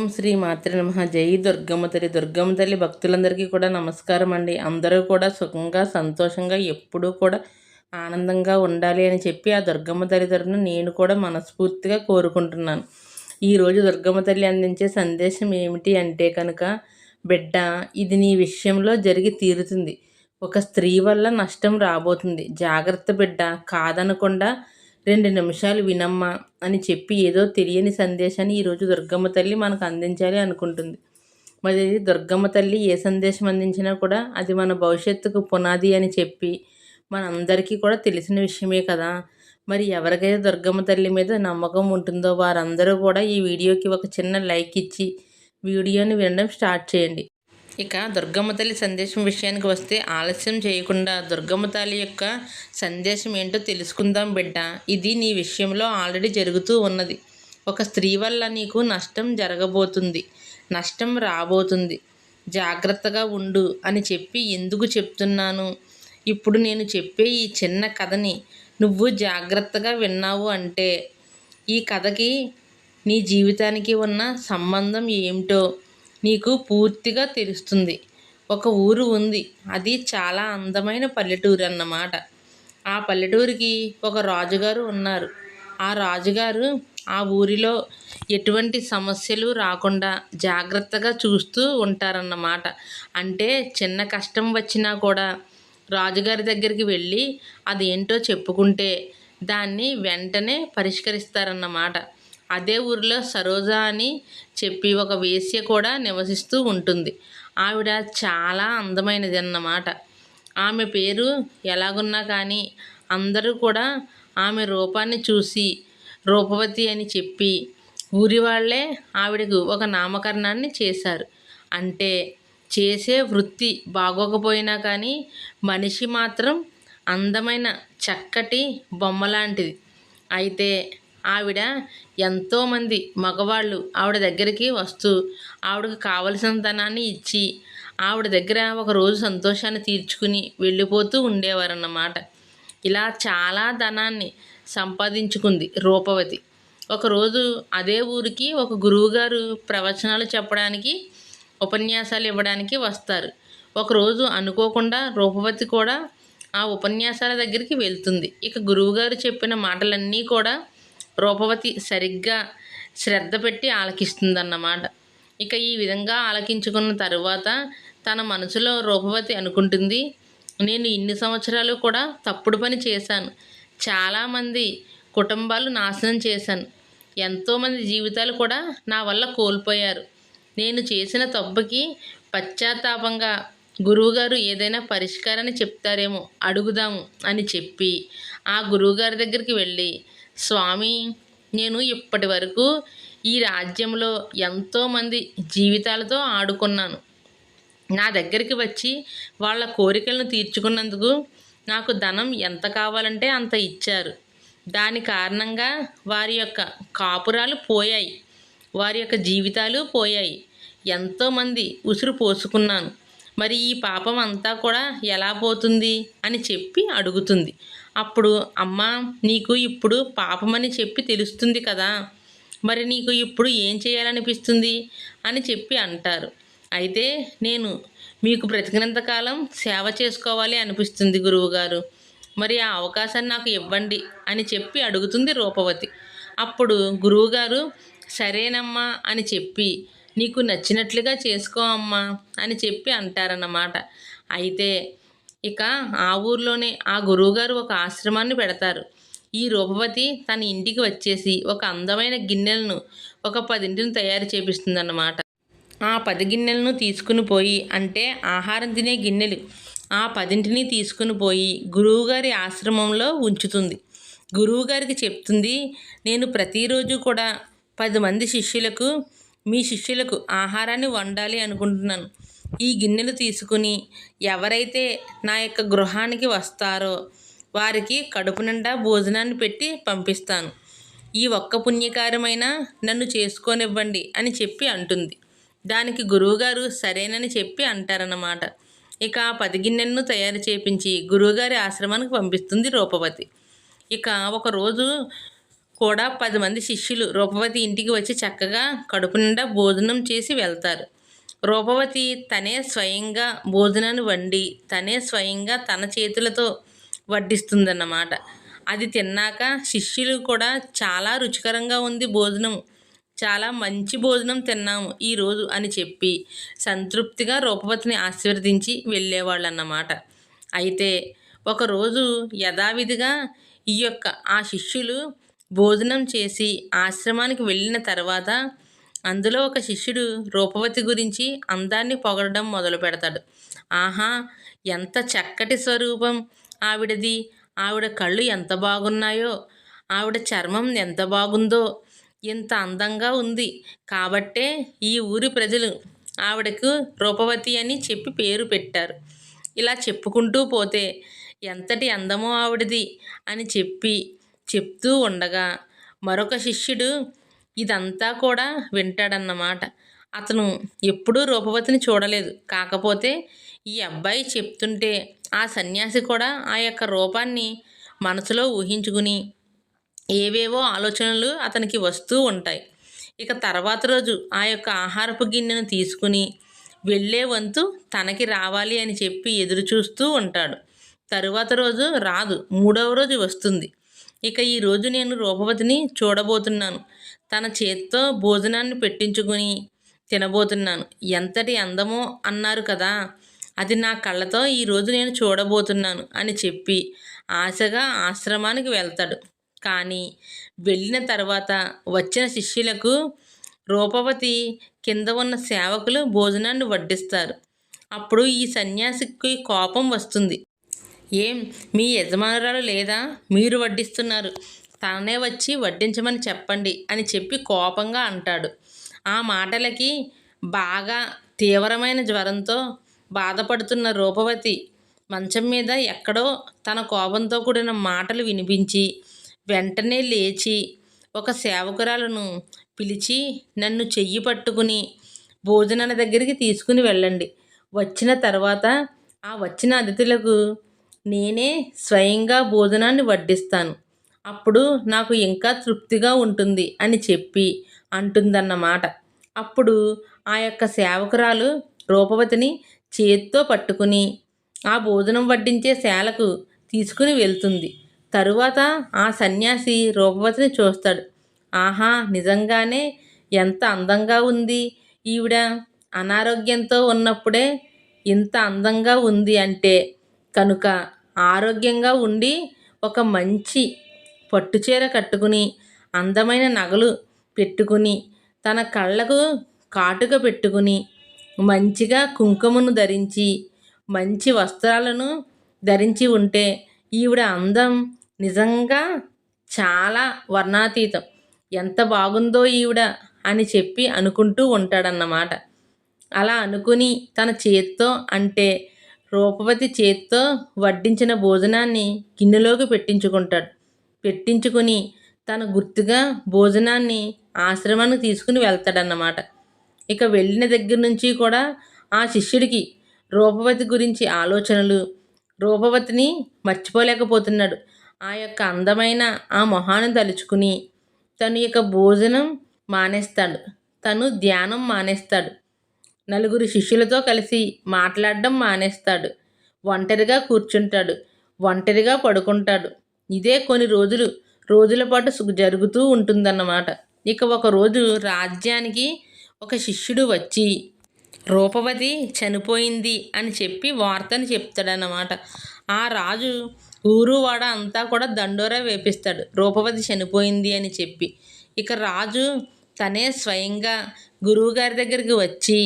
ఓం శ్రీ మాతృ నమ. జై దుర్గమ్మ తల్లి. దుర్గమ్మ తల్లి భక్తులందరికీ కూడా నమస్కారం అండి. అందరూ కూడా సుఖంగా సంతోషంగా ఎప్పుడూ కూడా ఆనందంగా ఉండాలి అని చెప్పి ఆ దుర్గమ్మ తల్లి తరఫున నేను కూడా మనస్ఫూర్తిగా కోరుకుంటున్నాను. ఈరోజు దుర్గమ్మ తల్లి అందించే సందేశం ఏమిటి అంటే కనుక బిడ్డ ఇది నీ విషయంలో జరిగి తీరుతుంది. ఒక స్త్రీ వల్ల నష్టం రాబోతుంది. జాగ్రత్త బిడ్డ. కాదనకుండా రెండు నిమిషాలు వినమ్మా అని చెప్పి ఏదో తెలియని సందేశాన్ని ఈరోజు దుర్గమ్మ తల్లి మనకు అందించాలి అనుకుంటుంది. మరి దుర్గమ్మ తల్లి ఏ సందేశం అందించినా కూడా అది మన భవిష్యత్తుకు పునాది అని చెప్పి మనందరికీ కూడా తెలిసిన విషయమే కదా. మరి ఎవరికైతే దుర్గమ్మ తల్లి మీద నమ్మకం ఉంటుందో వారందరూ కూడా ఈ వీడియోకి ఒక చిన్న లైక్ ఇచ్చి వీడియోని వినడం స్టార్ట్ చేయండి. ఇక దుర్గమ్మ తల్లి సందేశం విషయానికి వస్తే ఆలస్యం చేయకుండా దుర్గమ్మ తల్లి యొక్క సందేశం ఏంటో తెలుసుకుందాం బిడ్డ. ఇది నీ విషయంలో ఆల్రెడీ జరుగుతూ ఉన్నది. ఒక స్త్రీ వల్ల నీకు నష్టం జరగబోతుంది. నష్టం రాబోతుంది. జాగ్రత్తగా ఉండు అని చెప్పి ఎందుకు చెప్తున్నాను? ఇప్పుడు నేను చెప్పే ఈ చిన్న కథని నువ్వు జాగ్రత్తగా విన్నావు అంటే ఈ కథకి నీ జీవితానికి ఉన్న సంబంధం ఏమిటో నీకు పూర్తిగా తెలుస్తుంది. ఒక ఊరు ఉంది. అది చాలా అందమైన పల్లెటూరు అన్నమాట. ఆ పల్లెటూరికి ఒక రాజుగారు ఉన్నారు. ఆ రాజుగారు ఆ ఊరిలో ఎటువంటి సమస్యలు రాకుండా జాగ్రత్తగా చూస్తూ ఉంటారన్నమాట. అంటే చిన్న కష్టం వచ్చినా కూడా రాజుగారి దగ్గరికి వెళ్ళి అదేంటో చెప్పుకుంటే దాన్ని వెంటనే పరిష్కరిస్తారన్నమాట. అదే ఊరిలో సరోజ అని చెప్పి ఒక వేశ్య కూడా నివసిస్తూ ఉంటుంది. ఆవిడ చాలా అందమైనది అన్నమాట. ఆమె పేరు ఎలాగున్నా కానీ అందరూ కూడా ఆమె రూపాన్ని చూసి రూపవతి అని చెప్పి ఊరి వాళ్ళే ఆవిడకు ఒక నామకరణాన్ని చేశారు. అంటే చేసే వృత్తి బాగోకపోయినా కానీ మనిషి మాత్రం అందమైన చక్కటి బొమ్మ లాంటిది. అయితే ఆవిడ ఎంతోమంది మగవాళ్ళు ఆవిడ దగ్గరికి వస్తూ ఆవిడకు కావలసిన ధనాన్ని ఇచ్చి ఆవిడ దగ్గర ఒక రోజు సంతోషాన్ని తీర్చుకుని వెళ్ళిపోతూ ఉండేవారన్నమాట. ఇలా చాలా ధనాన్ని సంపాదించుకుంది రూపవతి. ఒకరోజు అదే ఊరికి ఒక గురువుగారు ప్రవచనాలు చెప్పడానికి ఉపన్యాసాలు ఇవ్వడానికి వస్తారు. ఒకరోజు అనుకోకుండా రూపవతి కూడా ఆ ఉపన్యాసాల దగ్గరికి వెళ్తుంది. ఇక గురువుగారు చెప్పిన మాటలన్నీ కూడా రూపవతి సరిగ్గా శ్రద్ధ పెట్టి ఆలకిస్తుందన్నమాట. ఇక ఈ విధంగా ఆలకించుకున్న తరువాత తన మనసులో రూపవతి అనుకుంటుంది నేను ఇన్ని సంవత్సరాలు కూడా తప్పుడు పని చేశాను. చాలామంది కుటుంబాలు నాశనం చేశాను. ఎంతోమంది జీవితాలు కూడా నా వల్ల కోల్పోయారు. నేను చేసిన తప్పుకి పశ్చాత్తాపంగా గురువుగారు ఏదైనా పరిష్కారాన్ని చెప్తారేమో అడుగుదాము అని చెప్పి ఆ గురువుగారి దగ్గరికి వెళ్ళి స్వామి నేను ఇప్పటి వరకు ఈ రాజ్యంలో ఎంతోమంది జీవితాలతో ఆడుకున్నాను. నా దగ్గరికి వచ్చి వాళ్ళ కోరికలను తీర్చుకున్నందుకు నాకు ధనం ఎంత కావాలంటే అంత ఇచ్చారు. దాని కారణంగా వారి యొక్క కాపురాలు పోయాయి. వారి యొక్క జీవితాలు పోయాయి. ఎంతోమంది ఉసురు పోసుకున్నాను. మరి ఈ పాపం అంతా కూడా ఎలా పోతుంది అని చెప్పి అడుగుతుంది. అప్పుడు అమ్మ నీకు ఇప్పుడు పాపమని చెప్పి తెలుస్తుంది కదా. మరి నీకు ఇప్పుడు ఏం చేయాలనిపిస్తుంది? అని చెప్పి అంటారు. అయితే నేను మీకు బ్రతికినంతకాలం సేవ చేసుకోవాలి అనిపిస్తుంది గురువుగారు. మరి ఆ అవకాశాన్ని నాకు ఇవ్వండి అని చెప్పి అడుగుతుంది రూపవతి. అప్పుడు గురువుగారు సరేనమ్మా అని చెప్పి నీకు నచ్చినట్లుగా చేసుకో అమ్మా అని చెప్పి అంటారన్నమాట. అయితే ఇక ఆ ఊర్లోనే ఆ గురువుగారు ఒక ఆశ్రమాన్ని పెడతారు. ఈ రూపవతి తన ఇంటికి వచ్చేసి ఒక అందమైన గిన్నెలను ఒక పదింటిని తయారు చేపిస్తుందన్నమాట. ఆ పది గిన్నెలను తీసుకుని పోయి అంటే ఆహారం తినే గిన్నెలు ఆ పదింటిని తీసుకుని పోయి గురువుగారి ఆశ్రమంలో ఉంచుతుంది. గురువుగారికి చెప్తుంది నేను ప్రతిరోజు కూడా పది మంది శిష్యులకు మీ శిష్యులకు ఆహారాన్ని వండాలి అనుకుంటున్నాను. ఈ గిన్నెలు తీసుకుని ఎవరైతే నా యొక్క గృహానికి వస్తారో వారికి కడుపు నిండా భోజనాన్ని పెట్టి పంపిస్తాను. ఈ ఒక్క పుణ్యకార్యమైనా నన్ను చేసుకోనివ్వండి అని చెప్పి అంటుంది. దానికి గురువుగారు సరేనని చెప్పి అంటారన్నమాట. ఇక ఆ పది గిన్నెలను తయారు చేపించి గురువుగారి ఆశ్రమానికి పంపిస్తుంది రూపవతి. ఇక ఒకరోజు కూడా పది మంది శిష్యులు రూపవతి ఇంటికి వచ్చి చక్కగా కడుపు నిండా భోజనం చేసి వెళ్తారు. రూపవతి తనే స్వయంగా భోజనాన్ని వండి తనే స్వయంగా తన చేతులతో వడ్డిస్తుందన్నమాట. అది తిన్నాక శిష్యులు కూడా చాలా రుచికరంగా ఉంది భోజనం. చాలా మంచి భోజనం తిన్నాము ఈరోజు అని చెప్పి సంతృప్తిగా రూపవతిని ఆశీర్వదించి వెళ్ళేవాళ్ళు అన్నమాట అయితే ఒకరోజు యథావిధిగా ఈ యొక్క ఆ శిష్యులు భోజనం చేసి ఆశ్రమానికి వెళ్ళిన తర్వాత అందులో ఒక శిష్యుడు రూపవతి గురించి అందాన్ని పొగడడం మొదలు పెడతాడు. ఆహా ఎంత చక్కటి స్వరూపం ఆవిడది. ఆవిడ కళ్ళు ఎంత బాగున్నాయో ఆవిడ చర్మం ఎంత బాగుందో ఇంత అందంగా ఉంది. కాబట్టే ఈ ఊరి ప్రజలు ఆవిడకు రూపవతి అని చెప్పి పేరు పెట్టారు. ఇలా చెప్పుకుంటూ పోతే ఎంతటి అందమో ఆవిడది అని చెప్పి చెప్తూ ఉండగా మరొక శిష్యుడు ఇదంతా కూడా వింటాడన్నమాట. అతను ఎప్పుడూ రూపవతిని చూడలేదు. కాకపోతే ఈ అబ్బాయి చెప్తుంటే ఆ సన్యాసి కూడా ఆ యొక్క రూపాన్ని మనసులో ఊహించుకుని ఏవేవో ఆలోచనలు అతనికి వస్తూ ఉంటాయి. ఇక తర్వాత రోజు ఆ యొక్క ఆహారపు గిన్నెను తీసుకుని వెళ్ళే వంతు తనకి రావాలి అని చెప్పి ఎదురు చూస్తూ ఉంటాడు. తరువాత రోజు రాదు. మూడవ రోజు వస్తుంది. ఇక ఈ రోజు నేను రూపవతిని చూడబోతున్నాను. తన చేత్తో భోజనాన్ని పెట్టించుకుని తినబోతున్నాను. ఎంతటి అందమో అన్నారు కదా అది నా కళ్ళతో ఈరోజు నేను చూడబోతున్నాను అని చెప్పి ఆశగా ఆశ్రమానికి వెళ్తాడు. కానీ వెళ్ళిన తర్వాత వచ్చిన శిష్యులకు రూపవతి కింద ఉన్న సేవకులు భోజనాన్ని వడ్డిస్తారు. అప్పుడు ఈ సన్యాసికి కోపం వస్తుంది. ఏం మీ యజమానురాలు లేదా? మీరు వడ్డిస్తున్నారు. తననే వచ్చి వడ్డించమని చెప్పండి అని చెప్పి కోపంగా అంటాడు. ఆ మాటలకి బాగా తీవ్రమైన జ్వరంతో బాధపడుతున్న రూపవతి మంచం మీద ఎక్కడో తన కోపంతో కూడిన మాటలు వినిపించి వెంటనే లేచి ఒక సేవకురాలను పిలిచి నన్ను చెయ్యి పట్టుకుని భోజనాల దగ్గరికి తీసుకుని వెళ్ళండి. వచ్చిన తర్వాత ఆ వచ్చిన అతిథులకు నేనే స్వయంగా భోజనాన్ని వడ్డిస్తాను. అప్పుడు నాకు ఇంకా తృప్తిగా ఉంటుంది అని చెప్పి అంటుందన్నమాట. అప్పుడు ఆ యొక్క సేవకురాలు రూపవతిని చేత్తో పట్టుకుని ఆ భోజనం వడ్డించే శాలకు తీసుకుని వెళ్తుంది. తరువాత ఆ సన్యాసి రూపవతిని చూస్తాడు. ఆహా నిజంగానే ఎంత అందంగా ఉంది ఈవిడ. అనారోగ్యంతో ఉన్నప్పుడే ఇంత అందంగా ఉంది అంటే కనుక ఆరోగ్యంగా ఉండి ఒక మంచి పట్టుచీర కట్టుకుని అందమైన నగలు పెట్టుకుని తన కళ్ళకు కాటుక పెట్టుకుని మంచిగా కుంకుమను ధరించి మంచి వస్త్రాలను ధరించి ఉంటే ఈవిడ అందం నిజంగా చాలా వర్ణాతీతం. ఎంత బాగుందో ఈవిడ అని చెప్పి అనుకుంటూ ఉంటాడన్నమాట. అలా అనుకుని తన చేత్తో అంటే రూపవతి చేత్తో వడ్డించిన భోజనాన్ని గిన్నెలోకి పెట్టించుకుంటాడు. పెట్టించుకుని తన గుర్తుగా భోజనాన్ని ఆశ్రమానికి తీసుకుని వెళ్తాడన్నమాట. ఇక వెళ్ళిన దగ్గర నుంచి కూడా ఆ శిష్యుడికి రూపవతి గురించి ఆలోచనలు రూపవతిని మర్చిపోలేకపోతున్నాడు. ఆ యొక్క అందమైన ఆ మొహాన్ని తలుచుకుని తను యొక్క భోజనం మానేస్తాడు. తను ధ్యానం మానేస్తాడు. నలుగురు శిష్యులతో కలిసి మాట్లాడడం మానేస్తాడు. ఒంటరిగా కూర్చుంటాడు. ఒంటరిగా పడుకుంటాడు. ఇదే కొన్ని రోజులు రోజుల పాటు సుఖ జరుగుతూ ఉంటుందన్నమాట. ఇక ఒక రోజు రాజ్యానికి ఒక శిష్యుడు వచ్చి రూపవతి చనిపోయింది అని చెప్పి వార్తను చెప్తాడన్నమాట. ఆ రాజు ఊరు వాడ అంతా కూడా దండోరా వేపిస్తాడు రూపవతి చనిపోయింది అని చెప్పి. ఇక రాజు తనే స్వయంగా గురువుగారి దగ్గరికి వచ్చి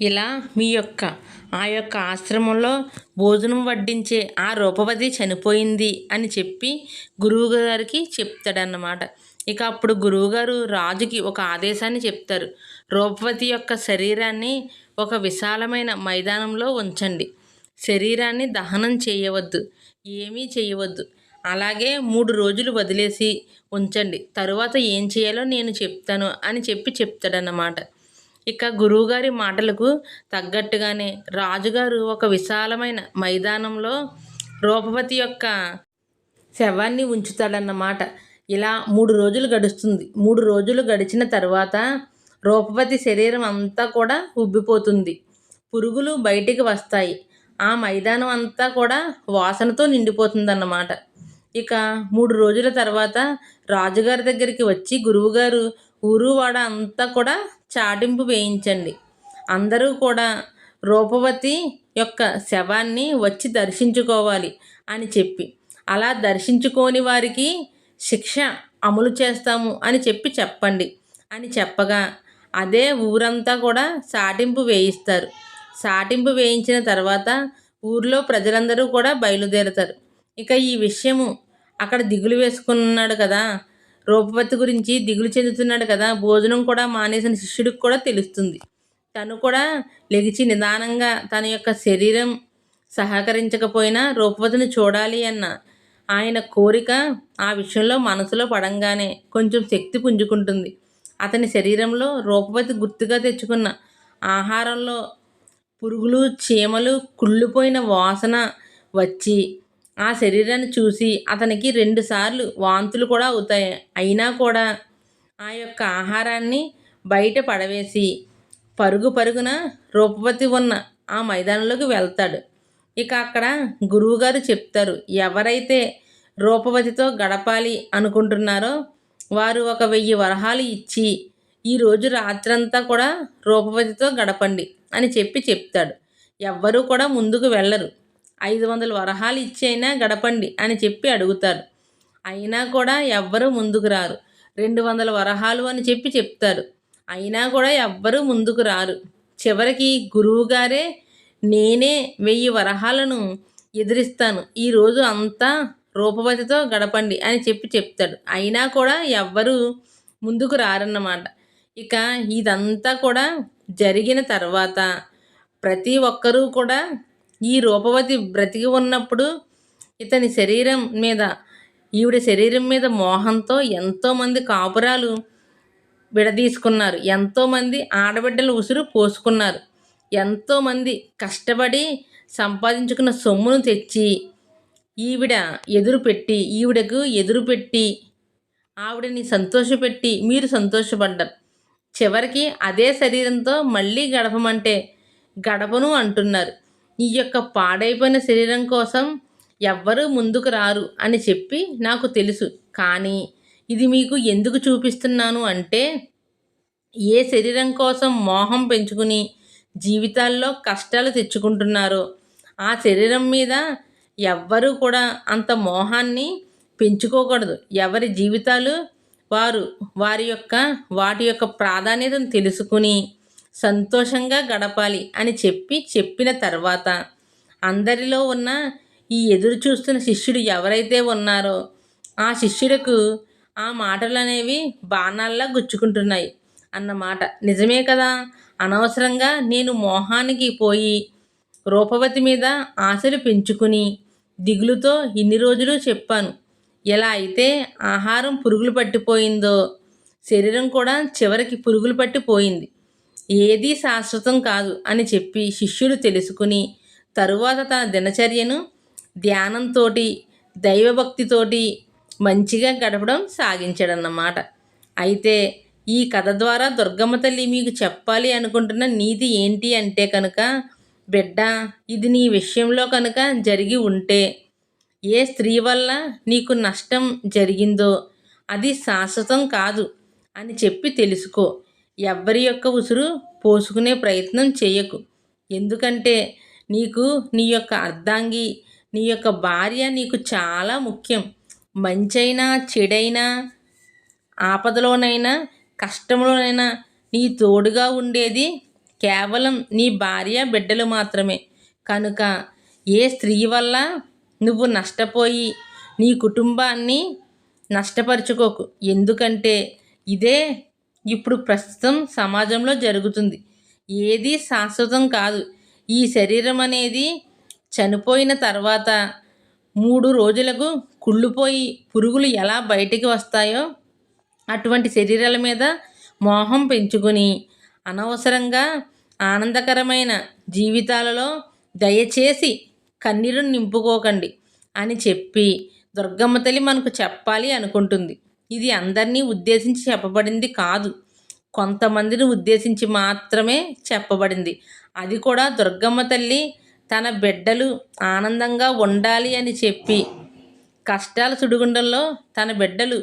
ఇలా మీ యొక్క ఆ యొక్క ఆశ్రమంలో భోజనం వడ్డించే ఆ రూపవతి చనిపోయింది అని చెప్పి గురువుగారికి చెప్తాడన్నమాట. ఇక అప్పుడు గురువుగారు రాజుకి ఒక ఆదేశాన్ని చెప్తారు. రూపవతి యొక్క శరీరాన్ని ఒక విశాలమైన మైదానంలో ఉంచండి. శరీరాన్ని దహనం చేయవద్దు ఏమీ చేయవద్దు. అలాగే మూడు రోజులు వదిలేసి ఉంచండి. తరువాత ఏం చేయాలో నేను చెప్తాను అని చెప్పి చెప్తాడన్నమాట. ఇక గురువుగారి మాటలకు తగ్గట్టుగానే రాజుగారు ఒక విశాలమైన మైదానంలో రూపవతి యొక్క శవాన్ని ఉంచుతాడన్నమాట. ఇలా మూడు రోజులు గడుస్తుంది. మూడు రోజులు గడిచిన తర్వాత రూపవతి శరీరం అంతా కూడా ఉబ్బిపోతుంది. పురుగులు బయటికి వస్తాయి. ఆ మైదానం అంతా కూడా వాసనతో నిండిపోతుందన్నమాట. ఇక మూడు రోజుల తర్వాత రాజుగారి దగ్గరికి వచ్చి గురువుగారు ఊరు వాడ అంతా కూడా చాటింపు వేయించండి. అందరూ కూడా రూపవతి యొక్క శవాన్ని వచ్చి దర్శించుకోవాలి అని చెప్పి. అలా దర్శించుకోని వారికి శిక్ష అమలు చేస్తాము అని చెప్పి చెప్పండి. అని చెప్పగా అదే ఊరంతా కూడా సాటింపు వేయిస్తారు. సాటింపు వేయించిన తర్వాత ఊర్లో ప్రజలందరూ కూడా బయలుదేరుతారు. ఇక ఈ విషయము అక్కడ దిగులు వేసుకున్నాడు కదా రూపవతి గురించి దిగులు చెందుతున్నాడు కదా భోజనం కూడా మానేసిన శిష్యుడికి కూడా తెలుస్తుంది. తను కూడా లెగిచి నిదానంగా తన యొక్క శరీరం సహకరించకపోయినా రూపవతిని చూడాలి అన్న ఆయన కోరిక ఆ విషయంలో మనసులో పడంగానే కొంచెం శక్తి పుంజుకుంటుంది. అతని శరీరంలో రూపవతి గుర్తుగా తెచ్చుకున్న ఆహారంలో పురుగులు చీమలు కుళ్ళిపోయిన వాసన వచ్చి ఆ శరీరాన్ని చూసి అతనికి రెండుసార్లు వాంతులు కూడా అవుతాయి. అయినా కూడా ఆ యొక్క ఆహారాన్ని బయట పడవేసి పరుగు పరుగున రూపవతి ఉన్న ఆ మైదానంలోకి వెళ్తాడు. ఇక అక్కడ గురువుగారు చెప్తారు ఎవరైతే రూపవతితో గడపాలి అనుకుంటున్నారో వారు ఒక వెయ్యి వరహాలు ఇచ్చి ఈరోజు రాత్రంతా కూడా రూపవతితో గడపండి అని చెప్పి చెప్తాడు. ఎవ్వరూ కూడా ముందుకు వెళ్ళరు. ఐదు వందల వరహాలు ఇచ్చైనా గడపండి అని చెప్పి అడుగుతారు. అయినా కూడా ఎవ్వరూ ముందుకు రారు. రెండు వందల వరహాలు అని చెప్పి చెప్తారు. అయినా కూడా ఎవ్వరూ ముందుకు రారు. చివరికి గురువుగారే నేనే వెయ్యి వరహాలను ఎదిరిస్తాను. ఈరోజు అంతా రూపవతితో గడపండి అని చెప్పి చెప్తాడు. అయినా కూడా ఎవ్వరూ ముందుకు రారన్నమాట. ఇక ఇదంతా కూడా జరిగిన తర్వాత ప్రతి ఒక్కరూ కూడా ఈ రూపవతి బ్రతికి ఉన్నప్పుడు ఇతని శరీరం మీద ఈవిడ శరీరం మీద మోహంతో ఎంతోమంది కాపురాలు విడదీసుకున్నారు. ఎంతోమంది ఆడబిడ్డలు ఉసురు పోసుకున్నారు. ఎంతోమంది కష్టపడి సంపాదించుకున్న సొమ్మును తెచ్చి ఈవిడ ఎదురు పెట్టి ఈవిడకు ఎదురు పెట్టి ఆవిడని సంతోషపెట్టి మీరు సంతోషపడ్డారు. చివరికి అదే శరీరంతో మళ్ళీ గడపమంటే గడపను అంటున్నారు. ఈ యొక్క పాడైపోయిన శరీరం కోసం ఎవ్వరూ ముందుకు రారు అని చెప్పి నాకు తెలుసు. కానీ ఇది మీకు ఎందుకు చూపిస్తున్నాను అంటే ఏ శరీరం కోసం మోహం పెంచుకుని జీవితాల్లో కష్టాలు తెచ్చుకుంటున్నారో ఆ శరీరం మీద ఎవ్వరూ కూడా అంత మోహాన్ని పెంచుకోకూడదు. ఎవరి జీవితాలు వారు వారి యొక్క వాటి యొక్క ప్రాధాన్యతను తెలుసుకుని సంతోషంగా గడపాలి అని చెప్పి చెప్పిన తర్వాత అందరిలో ఉన్న ఈ ఎదురు చూస్తున్న శిష్యుడు ఎవరైతే ఉన్నారో ఆ శిష్యుడికు ఆ మాటలు అనేవి బాణాల్లా గుచ్చుకుంటున్నాయి అన్నమాట. నిజమే కదా? అనవసరంగా నేను మోహానికి పోయి రూపవతి మీద ఆశలు పెంచుకుని దిగులుతో ఇన్ని రోజులు చెప్పాను. ఎలా అయితే ఆహారం పురుగులు పట్టిపోయిందో శరీరం కూడా చివరికి పురుగులు పట్టిపోయింది. ఏదీ శాశ్వతం కాదు అని చెప్పి శిష్యుడు తెలుసుకుని తరువాత తన దినచర్యను ధ్యానంతో దైవభక్తితోటి మంచిగా గడపడం సాగించాడన్నమాట. అయితే ఈ కథ ద్వారా దుర్గమ్మ తల్లి మీకు చెప్పాలి అనుకుంటున్న నీతి ఏంటి అంటే కనుక బిడ్డ ఇది నీ విషయంలో కనుక జరిగి ఉంటే ఏ స్త్రీ వల్ల నీకు నష్టం జరిగిందో అది శాశ్వతం కాదు అని చెప్పి తెలుసుకో. ఎవ్వరి యొక్క ఉసురు పోసుకునే ప్రయత్నం చేయకు. ఎందుకంటే నీకు నీ యొక్క అర్ధాంగి నీ యొక్క భార్య నీకు చాలా ముఖ్యం. మంచైనా చెడైనా ఆపదలోనైనా కష్టంలోనైనా నీ తోడుగా ఉండేది కేవలం నీ భార్య బిడ్డలు మాత్రమే. కనుక ఏ స్త్రీ వల్ల నువ్వు నష్టపోయి నీ కుటుంబాన్ని నష్టపరుచుకోకు. ఎందుకంటే ఇదే ఇప్పుడు ప్రస్తుతం సమాజంలో జరుగుతుంది. ఏది శాశ్వతం కాదు. ఈ శరీరం అనేది చనిపోయిన తర్వాత మూడు రోజులకు కుళ్ళిపోయి పురుగులు ఎలా బయటికి వస్తాయో అటువంటి శరీరాల మీద మోహం పెంచుకొని అనవసరంగా ఆనందకరమైన జీవితాలలో దయచేసి కన్నీరు నింపుకోకండి అని చెప్పి దుర్గమ్మ తల్లి మనకు చెప్పాలి అనుకుంటుంది. ఇది అందరినీ ఉద్దేశించి చెప్పబడింది కాదు. కొంతమందిని ఉద్దేశించి మాత్రమే చెప్పబడింది. అది కూడా దుర్గమ్మ తల్లి తన బిడ్డలు ఆనందంగా ఉండాలి అని చెప్పి కష్టాల సుడిగుండంలో తన బిడ్డలు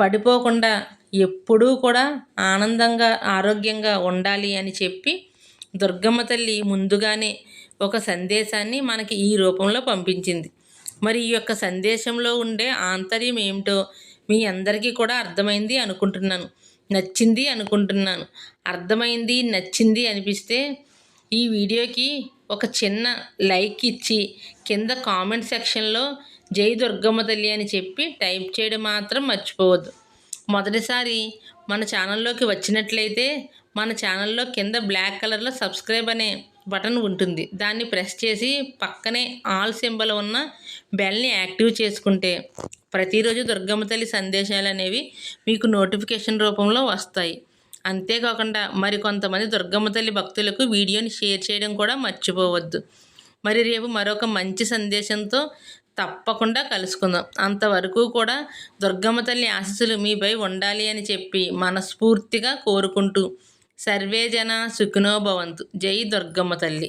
పడిపోకుండా ఎప్పుడూ కూడా ఆనందంగా ఆరోగ్యంగా ఉండాలి అని చెప్పి దుర్గమ్మ తల్లి ముందుగానే ఒక సందేశాన్ని మనకి ఈ రూపంలో పంపించింది. మరి ఈ యొక్క సందేశంలో ఉండే ఆంతర్యం ఏమిటో మీ అందరికీ కూడా అర్థమైంది అనుకుంటున్నాను. నచ్చింది అనుకుంటున్నాను. అర్థమైంది నచ్చింది అనిపిస్తే ఈ వీడియోకి ఒక చిన్న లైక్ ఇచ్చి కింద కామెంట్ సెక్షన్లో జై దుర్గమ్మ తల్లి అని చెప్పి టైప్ చేయడం మాత్రం మర్చిపోవద్దు. మొదటిసారి మన ఛానల్లోకి వచ్చినట్లయితే మన ఛానల్లో కింద బ్లాక్ కలర్లో సబ్స్క్రైబ్ అనే బటన్ ఉంటుంది. దాన్ని ప్రెస్ చేసి పక్కనే ఆల్ సింబల్ ఉన్న బెల్ని యాక్టివ్ చేసుకుంటే ప్రతిరోజు దుర్గమ్మ తల్లి సందేశాలు అనేవి మీకు నోటిఫికేషన్ రూపంలో వస్తాయి. అంతేకాకుండా మరి కొంతమంది దుర్గమ్మ తల్లి భక్తులకు వీడియోని షేర్ చేయడం కూడా మర్చిపోవద్దు. మరి రేపు మరొక మంచి సందేశంతో తప్పకుండా కలుసుకుందాం. అంతవరకు కూడా దుర్గమ్మ తల్లి ఆశీస్సులు మీపై ఉండాలి అని చెప్పి మనస్ఫూర్తిగా కోరుకుంటూ సర్వే జన జై దుర్గమ్మ తల్లి.